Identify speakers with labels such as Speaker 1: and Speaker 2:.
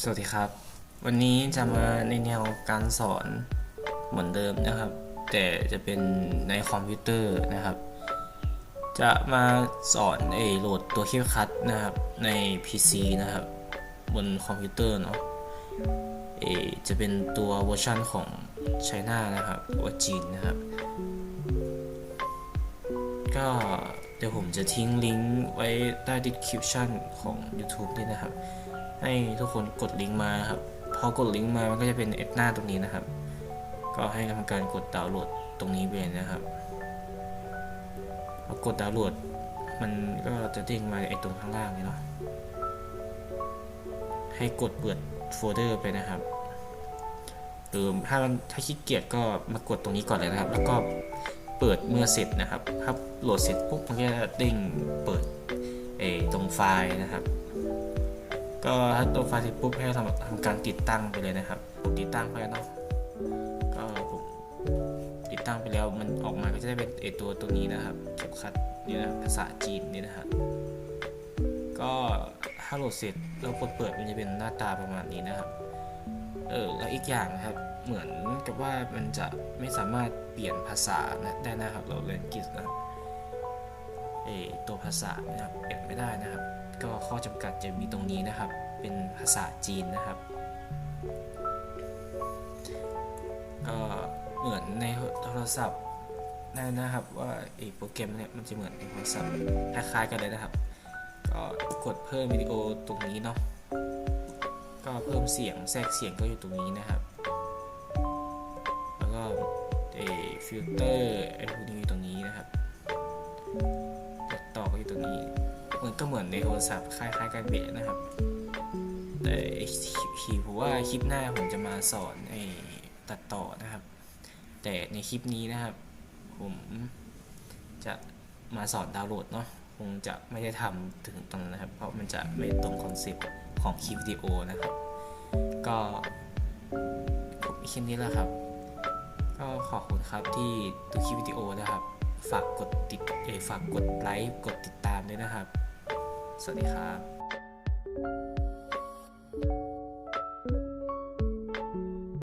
Speaker 1: สวัสดีครับ วันนี้จะมาในแนวการสอนเหมือนเดิมนะครับ แต่จะเป็นในคอมพิวเตอร์นะครับ จะมาสอนไอโหลดตัวคีย์คัดนะครับใน PC นะครับ บนคอมพิวเตอร์เนาะเออจะเป็นตัวเวอร์ชันของไชน่านะครับหรือว่าจีนนะครับ ก็ เดี๋ยวผมจะทิ้งลิงก์ไว้ใต้ description ของ YouTube ด้วยนะครับ ให้ทุกคนกดลิงก์มาครับ พอกดลิงก์มามันก็จะเป็นเอ็ดหน้าตรงนี้นะครับ ก็ให้ทำการกดดาวน์โหลดตรงนี้ไปนะครับพอกดดาวน์โหลดมันก็จะเด้งมาไอ้ตรงข้างล่างนี่เนาะ ให้กดเปิดโฟลเดอร์ไปนะครับหรือถ้าถ้าขี้เกียจก็มากดตรงนี้ก่อนเลยนะครับ แล้วก็ เปิดเมื่อเสร็จนะครับถ้าโหลดเสร็จปุ๊บมันก็จะเด้งเปิดเอตรงไฟล์นะครับ ก็ถ้าตัวไฟล์เสร็จปุ๊บให้ทำทำการติดตั้งไปเลยนะครับผมติดตั้งไปแล้วเนาะก็ผมติดตั้งไปแล้วมันออกมาก็จะได้เป็นไอตัวตัวนี้นะครับเข็มขัดนี่นะภาษาจีนนี่นะครับก็ถ้าโหลดเสร็จเรากดเปิดมันจะเป็นหน้าตาประมาณนี้นะครับ ออแล้วอีกอย่างนะครับเหมือนกับว่ามันจะไม่สามารถเปลี่ยนภาษานะได้นะครับ เราเรียนอังกฤษนะเออตัวภาษานะครับเปลี่ยนไม่ได้นะครับ ก็ข้อจำกัดจะมีตรงนี้นะครับ เป็นภาษาจีนนะครับก็เหมือนในโทรศัพท์นั่นนะครับว่าไอ้โปรแกรมเนี่ยมันจะเหมือนในโทรศัพท์คล้ายๆกันเลยนะครับ ก็กดเพิ่มวิดีโอตรงนี้เนาะ เสียงแทรกเสียงก็อยู่ตรงนี้นะครับ แล้วก็เอฟิลเตอร์ไอพวกนี้อยู่ตรงนี้นะครับตัดต่อก็อยู่ตรงนี้มันก็เหมือนในโทรศัพท์คล้ายๆกันเบะนะครับแต่คีผมว่าคลิปหน้าผมจะมาสอนไอตัดต่อนะครับ แต่ในคลิปนี้นะครับ ผมจะมาสอนดาวน์โหลดเนาะคงจะไม่ได้ทำถึงตรงนั้นนะครับ เพราะมันจะไม่ตรงคอนเซปต์ของคลิปวิดีโอนะครับ ก็ผมมีแค่นี้แหละครับ ก็ขอบคุณครับที่ดูคลิปวิดีโอนะครับ ฝากกดติดเอฝากกดไลค์กดติดตามด้วยนะครับ สวัสดีครับ